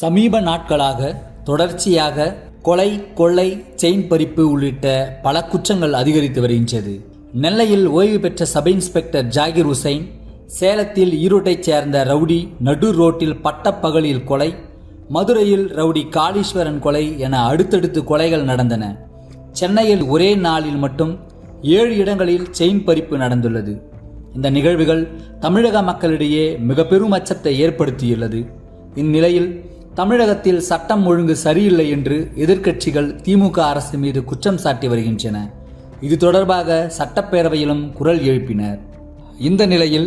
சமீப நாட்களாக தொடர்ச்சியாக கொலை கொள்ளை செயின் பறிப்பு உள்ளிட்ட பல குற்றங்கள் அதிகரித்து வருகின்றது. நெல்லையில் ஓய்வு பெற்ற சப் இன்ஸ்பெக்டர் ஜாகிர் ஹுசைன் சேலத்தில் ஈரோட்டைச் சேர்ந்த ரவுடி நடு ரோட்டில் பட்டப்பகலில் கொலை மதுரையில் ரவுடி காளீஸ்வரன் கொலை என அடுத்தடுத்து கொலைகள் நடந்தன. சென்னையில் ஒரே நாளில் மட்டும் ஏழு இடங்களில் செயின் பறிப்பு நடந்துள்ளது. இந்த நிகழ்வுகள் தமிழக மக்களிடையே மிக பெரும் அச்சத்தை ஏற்படுத்தியுள்ளது. இந்நிலையில் தமிழகத்தில் சட்டம் ஒழுங்கு சரியில்லை என்று எதிர்க்கட்சிகள் திமுக அரசு மீது குற்றம் சாட்டி வருகின்றன. இது தொடர்பாக சட்டப்பேரவையிலும் குரல் எழுப்பினர். இந்த நிலையில்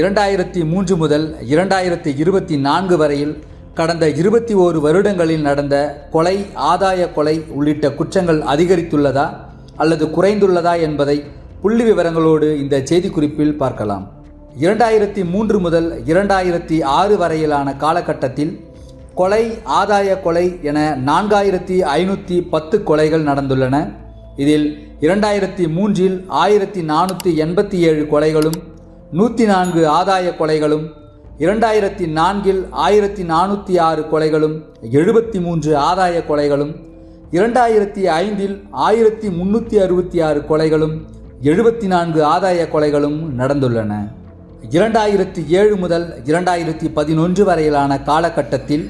இரண்டாயிரத்தி மூன்று முதல் இரண்டாயிரத்தி இருபத்தி நான்கு வரையில் கடந்த இருபத்தி ஓரு வருடங்களில் நடந்த கொலை ஆதாய கொலை உள்ளிட்ட குற்றங்கள் அதிகரித்துள்ளதா அல்லது குறைந்துள்ளதா என்பதை புள்ளி விவரங்களோடு இந்த செய்திக்குறிப்பில் பார்க்கலாம். இரண்டாயிரத்தி மூன்று முதல் இரண்டாயிரத்தி ஆறு வரையிலான காலகட்டத்தில் கொலை ஆதாய கொலை என நான்காயிரத்தி ஐநூற்றி பத்து கொலைகள் நடந்துள்ளன. இதில் இரண்டாயிரத்தி மூன்றில் ஆயிரத்தி நானூற்றி எண்பத்தி ஏழு கொலைகளும் நூற்றி நான்கு ஆதாய கொலைகளும் இரண்டாயிரத்தி நான்கில் ஆயிரத்தி நானூற்றி ஆறு கொலைகளும் எழுபத்தி மூன்று ஆதாய கொலைகளும் இரண்டாயிரத்தி ஐந்தில் ஆயிரத்தி முன்னூற்றி அறுபத்தி ஆறு கொலைகளும் எழுபத்தி நான்கு ஆதாய கொலைகளும் நடந்துள்ளன. இரண்டாயிரத்தி ஏழு முதல் இரண்டாயிரத்தி பதினொன்று வரையிலான காலகட்டத்தில்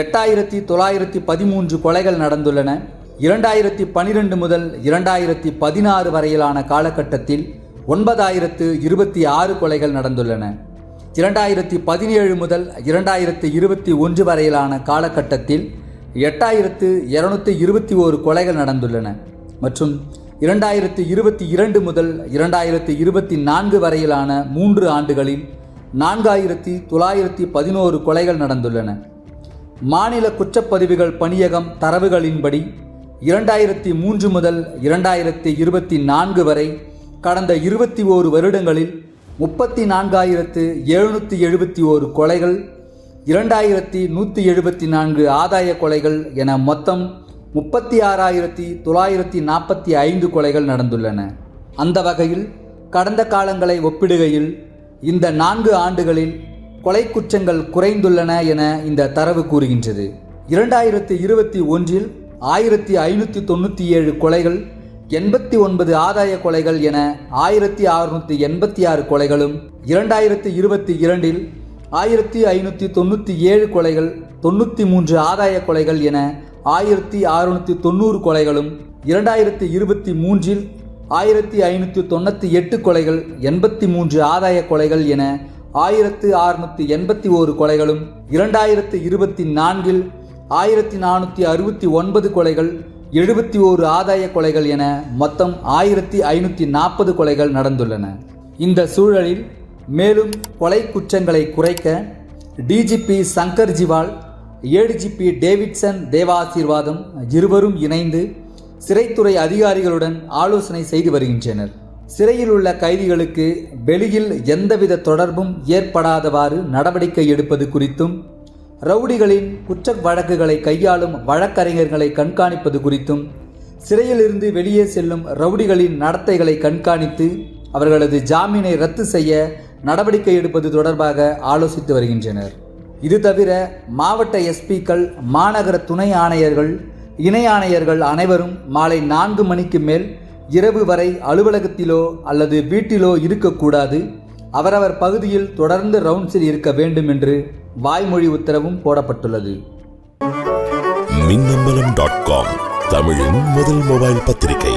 எட்டாயிரத்தி தொள்ளாயிரத்தி பதிமூன்று கொலைகள் நடந்துள்ளன. இரண்டாயிரத்தி பனிரெண்டு முதல் இரண்டாயிரத்தி பதினாறு வரையிலான காலகட்டத்தில் ஒன்பதாயிரத்து இருபத்தி ஆறு கொலைகள் நடந்துள்ளன. இரண்டாயிரத்தி பதினேழு முதல் இரண்டாயிரத்தி இருபத்தி ஒன்று வரையிலான காலகட்டத்தில் எட்டாயிரத்து இருநூத்தி இருபத்தி ஓரு கொலைகள் நடந்துள்ளன. மற்றும் இரண்டாயிரத்தி இருபத்தி இரண்டு முதல் இரண்டாயிரத்தி இருபத்தி நான்கு வரையிலான மூன்று ஆண்டுகளில் நான்காயிரத்தி தொள்ளாயிரத்தி பதினோரு கொலைகள் நடந்துள்ளன. மாநில குற்றப்பதிவுகள் பணியகம் தரவுகளின்படி இரண்டாயிரத்தி மூன்று முதல் இரண்டாயிரத்தி இருபத்தி நான்கு வரை கடந்த இருபத்தி ஓரு வருடங்களில் முப்பத்தி நான்காயிரத்து எழுநூற்றி எழுபத்தி ஓரு கொலைகள் இரண்டாயிரத்தி நூற்றி எழுபத்தி நான்கு ஆதாய கொலைகள் என மொத்தம் முப்பத்தி ஆறாயிரத்தி தொள்ளாயிரத்தி நாற்பத்தி ஐந்து கொலைகள் நடந்துள்ளன. அந்த வகையில் கடந்த காலங்களை ஒப்பிடுகையில் இந்த நான்கு ஆண்டுகளில் கொலை குற்றங்கள் குறைந்துள்ளன என இந்த தரவு கூறுகின்றது. இரண்டாயிரத்தி இருபத்தி ஒன்றில் ஆயிரத்தி ஐநூற்றி தொண்ணூற்றி ஏழு கொலைகள் எண்பத்தி ஒன்பது ஆதாய கொலைகள் என ஆயிரத்தி அறுநூற்றி எண்பத்தி ஆறு கொலைகளும் இரண்டாயிரத்தி இருபத்தி இரண்டில் ஆயிரத்தி ஐநூற்றி தொண்ணூற்றி ஏழு கொலைகள் தொண்ணூற்றி மூன்று ஆதாய கொலைகள் என ஆயிரத்தி அறுநூற்றி தொண்ணூறு கொலைகளும் இரண்டாயிரத்தி இருபத்தி மூன்றில் ஆயிரத்தி ஐநூற்றி தொண்ணூற்றி எட்டு கொலைகள் எண்பத்தி மூன்று ஆதாய கொலைகள் என ஆயிரத்து அறுநூற்றி எண்பத்தி ஓரு கொலைகளும் இரண்டாயிரத்து இருபத்தி நான்கில் ஆயிரத்தி நானூற்றி அறுபத்தி ஒன்பது கொலைகள் எழுபத்தி ஓரு ஆதாய கொலைகள் என மொத்தம் ஆயிரத்தி ஐநூற்றி நாற்பது கொலைகள் நடந்துள்ளன. இந்த சூழலில் மேலும் கொலை குற்றங்களை குறைக்க DGP Shankar Jiwal ADGP Davidson Devasirvatham இருவரும் இணைந்து சிறைத்துறை அதிகாரிகளுடன் ஆலோசனை செய்து வருகின்றனர். சிறையில் உள்ள கைதிகளுக்கு வெளியில் எந்தவித தொடர்பும் ஏற்படாதவாறு நடவடிக்கை எடுப்பது குறித்தும் ரவுடிகளின் குற்ற வழக்குகளை கையாளும் வழக்கறிஞர்களை கண்காணிப்பது குறித்தும் சிறையிலிருந்து வெளியே செல்லும் ரவுடிகளின் நடத்தைகளை கண்காணித்து அவர்களது ஜாமீனை ரத்து செய்ய நடவடிக்கை எடுப்பது தொடர்பாக ஆலோசித்து வருகின்றனர். இது தவிர மாவட்ட எஸ்பிக்கள் மாநகர துணை ஆணையர்கள் இணை ஆணையர்கள் அனைவரும் மாலை நான்கு மணிக்கு மேல் இரவு வரை அலுவலகத்திலோ அல்லது வீட்டிலோ இருக்கக்கூடாது. அவரவர் பகுதியில் தொடர்ந்து ரவுண்ட்ஸில் இருக்க வேண்டும் என்று வாய்மொழி உத்தரவும் போடப்பட்டுள்ளது. மின்னம்பலம் டாட் காம் தமிழின் முதல் மொபைல் பத்திரிகை.